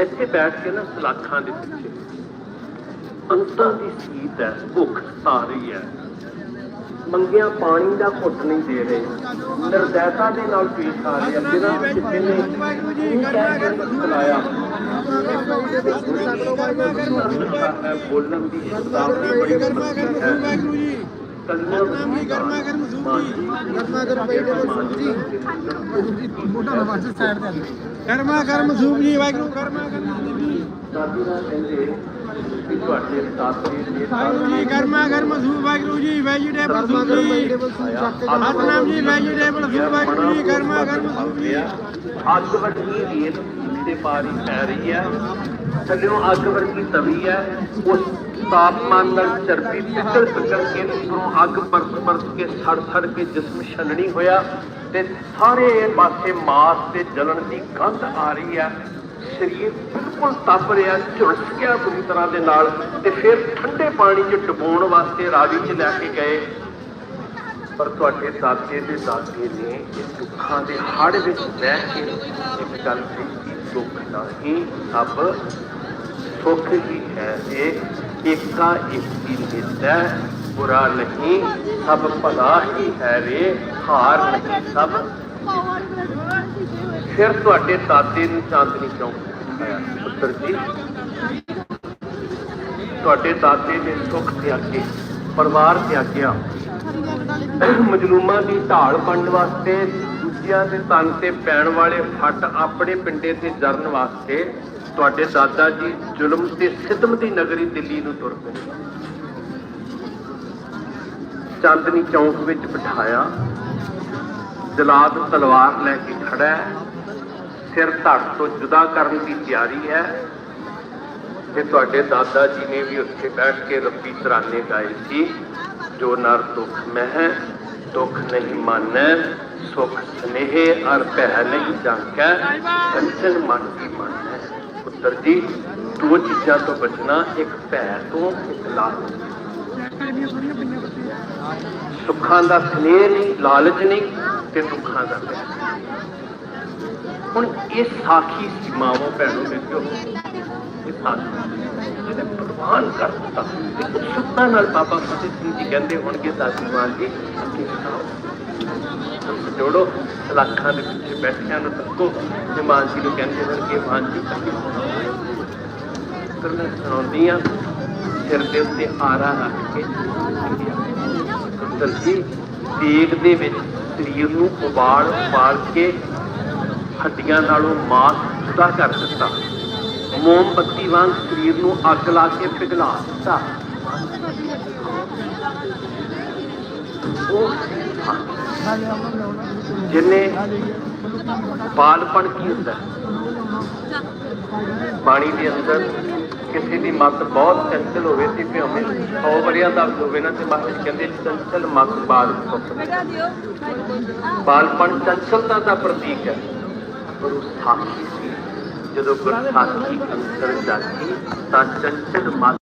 ਇੱਥੇ ਬੈਠ ਕੇ ਨਾ ਸਲਾਖਾਂ ਦੇ ਪਿੱਛੇ। ਅੰਤਾਂ ਦੀ ਸੀਤ ਹੈ, ਭੁੱਖ ਆ ਰਹੀ ਹੈ। ਮੰਗਿਆ ਪਾਣੀ ਦਾ ਘੁੱਟ ਨਹੀਂ ਦੇ ਰਹੇ। ਨਿਰਦੈਤਾ ਦੇ ਨਾਲ ਪੇਸ਼ ਆ ਰਹੇ ਆ ਬਿਨਾਂ ਕਿਸੇ ਨੇ ਕੀ ਬੋਲਣ ਦੀ ਸ਼ਬਦਾਵਲੀ ਬੜੀ ਮੁਸ਼ਕਿਲ ਹੈ। ਕਲੀਆਂ ਨਾਮੀ ਗਰਮਾ ਗਰਮ ਸੂਜੀ ਗਰਮਾ ਗਰਮ vegetable soup ਜੀ। ਮੋਟਾ ਨਵਾਜ਼ ਸਾਈਡ ਤੇ ਗਰਮਾ ਗਰਮ ਸੂਪ ਜੀ ਵਾਹਿਗੁਰੂ ਗਰਮਾ ਗਰਮ ਜੀ ਦਾਦੀ ਨਾਲ ਕਹਿੰਦੇ ਕਿ ਤੁਹਾਡੇ ਦਾਤੇ ਦੇ ਜੀ ਗਰਮਾ ਗਰਮ soup Waheguru ji vegetable ਗਰਮਾ soup ji vegetable soup Waheguru ji ਗਰਮਾ ਗਰਮ ਸੂਪ ਜੀ ਅੱਗ ਵਰਗੀ ਦੇ ਪਾਰੀ ਪੈ ਰਹੀ ਹੈ। ਥੱਲਿਓਂ ਅੱਗ ਵਰਗੀ ਤਵੀ ਹੈ। ਉਸ ਤਾਪਮਾਨ ਨਾਲ ਚਰਬੀ ਪਿੱਤਲ ਪਿੱਤਲ ਕੇ ਉੱਪਰੋਂ ਅੱਗ ਪਰਤ ਪਰਤ ਕੇ ਸੜ ਸੜ ਕੇ ਜਿਸਮ ਛਲਣੀ ਹੋਇਆ ਤੇ ਸਾਰੇ ਪਾਸੇ ਮਾਸ ਤੇ ਜਲਣ ਦੀ ਗੰਧ ਆ ਰਹੀ ਹੈ। ਸਰੀਰ ਬਿਲਕੁਲ ਤਪ ਰਿਹਾ ਝੁਲਸ ਗਿਆ ਪੂਰੀ ਤਰ੍ਹਾਂ ਦੇ ਨਾਲ ਤੇ ਫਿਰ ਠੰਡੇ ਪਾਣੀ 'ਚ ਡੁਬੋਣ ਵਾਸਤੇ ਰਾਵੀ 'ਚ ਲੈ ਕੇ ਗਏ। ਪਰ ਤੁਹਾਡੇ ਦਾਦੇ ਦੇ ਦਾਦੇ ਨੇ ਇਹ ਦੁੱਖਾਂ ਦੇ ਹੜ ਵਿੱਚ ਬਹਿ ਕੇ ਇੱਕ ਗੱਲ ਕੀਤੀ ਕਹੀ ਕਿ ਦੁੱਖ ਨਹੀਂ ਸਭ ਸੁੱਖ ਹੀ ਹੈ। ਇਹ ਏਕਾ ਇਕੀ ਨਿਤੈ ਬੁਰਾ ਨਹੀਂ, ਸਭ ਭਲਾ ਹੀ ਹੈ ਰੇ, ਹਾਰ ਨਹੀਂ ਸਭ। ਫਿਰ ਤੁਹਾਡੇ ਦਾਦੇ ਨੂੰ ਚਾਂਦਨੀ ਚੌਂਕ ਆਇਆ ਪੁੱਤਰ ਜੀ? ਤੁਹਾਡੇ ਦਾਦੇ ਨੇ ਸੁੱਖ ਤਿਆਗੇ, ਪਰਿਵਾਰ ਤਿਆਗਿਆ। ਮਜਲੂਮਾਂ ਦੀ ਢਾਲ ਬਣਨ ਵਾਸਤੇ ਦੂਜਿਆਂ ਦੇ ਤਨ ਤੇ ਪੈਣ ਵਾਲੇ ਫੱਟ ਆਪਣੇ ਪਿੰਡੇ ਤੇ ਜਰਨ ਵਾਸਤੇ ਤੁਹਾਡੇ ਦਾਦਾ ਜੀ ਜ਼ੁਲਮ ਤੇ ਸਿਤਮ ਦੀ ਨਗਰੀ ਦਿੱਲੀ ਨੂੰ ਤੁਰ ਪਏ। ਚਾਂਦਨੀ ਚੌਂਕ ਵਿੱਚ ਬਿਠਾਇਆ, ਜਲਾਦ ਤਲਵਾਰ ਲੈ ਕੇ ਖੜਾ ਹੈ, ਸਿਰ ਧੜ ਤੋਂ ਜੁਦਾ ਕਰਨ ਦੀ ਤਿਆਰੀ ਹੈ ਤੇ ਤੁਹਾਡੇ ਦਾਦਾ ਜੀ ਨੇ ਵੀ ਉੱਥੇ ਬੈਠ ਕੇ ਰੱਬੀ ਤਰਾਨੇ ਗਾਏ ਸੀ, ਜੋ ਨਰ ਦੁੱਖ ਮਹਿ, ਦੁੱਖ ਨਹੀਂ ਮਾਨੈ। ਸੁਖ ਸਨੇਹ ਅਰ ਪਹਿ ਨਹੀਂ ਜਾਂਕੈ ਕੰਚਨ ਮਨ ਕੀ ਮਾਨੈ ਪੁੱਤਰ ਜੀ, ਦੋ ਚੀਜ਼ਾਂ ਤੋਂ ਬਚਣਾ, ਇੱਕ ਭੈ ਤੋਂ ਇੱਕ ਲਾਲਚ। ਸੁੱਖਾਂ ਦਾ ਸਨੇਹ ਨਹੀਂ, ਲਾਲਚ ਨਹੀਂ ਤੇ ਦੁੱਖਾਂ ਦਾ ਭੈ। ਹੁਣ ਇਹ ਸਾਖੀ ਸੀ ਮਾਵੋ ਭੈਣੋ ਦੇਖਿਓ। ਇਹ ਸਾਖੀ ਜਿਹਨੇ ਪ੍ਰਵਾਨ ਕਰ ਦਿੱਤਾ। ਤੇ ਉਤਸੁਕਤਾ ਨਾਲ ਬਾਬਾ ਫਤਿਹ ਸਿੰਘ ਜੀ ਕਹਿੰਦੇ ਹੋਣਗੇ, ਦਾਦੀ ਮਾਂ ਜੀ, ਅੱਗੇ ਸੁਣਾਓ। ਜੋੜੋ ਲੱਖਾਂ ਦੇ ਪਿੱਛੇ ਬੈਠਿਆਂ ਨੂੰ ਤੱਕੋ ਤੇ ਮਾਂ ਨੂੰ ਕਹਿੰਦੇ ਹੋਣਗੇ ਮਾਂ ਜੀ ਅੱਗੇ ਕਰਨਾ ਸੁਣਾਉਂਦੀਆਂ, ਸਿਰ ਦੇ ਉੱਤੇ ਆਰਾ ਰੱਖ ਕੇ। ਪੁੱਤਰ ਜੀ ਦੇ ਵਿੱਚ ਸਰੀਰ ਨੂੰ ਉਬਾਲ ਉਬਾਲ ਕੇ ਹੱਡੀਆਂ ਨਾਲੋਂ ਮਾਸ ਜੁਦਾ ਕਰ ਦਿੱਤਾ। ਮੋਮਬੱਤੀ ਵਾਂਗ ਸਰੀਰ ਨੂੰ ਅੱਗ ਲਾ ਕੇ ਪਿਘਲਾ ਦਿੱਤਾ। ਉਹ ਜਿਹਨੇ ਬਾਲਪਣ ਕੀ ਹੁੰਦਾ? ਹੈ? ਬਾਣੀ ਦੇ ਅੰਦਰ ਕਿਸੇ ਦੀ ਮੱਤ ਬਹੁਤ ਚੰਚਲ ਹੋਵੇ ਤੇ ਭਾਵੇਂ 100 ਵਰਿਆਂ ਦਾ ਹੋਵੇ ਨਾ, ਤੇ ਮਹਾਰਾਜ ਕਹਿੰਦੇ ਚੰਚਲ ਮੱਤ ਬਾਲ ਸੁਪਨੇ ਬਾਲਪਣ ਚੰਚਲਤਾ ਦਾ ਪ੍ਰਤੀਕ ਹੈ। ਗੁਰੂ ਸਾਖੀ ਸੀ। ਜਦੋਂ ਗੁਰਸਾਖੀ ਅੰਦਰ ਜਾਗੀ ਤਾਂ ਚੰਚਲ ਮਨ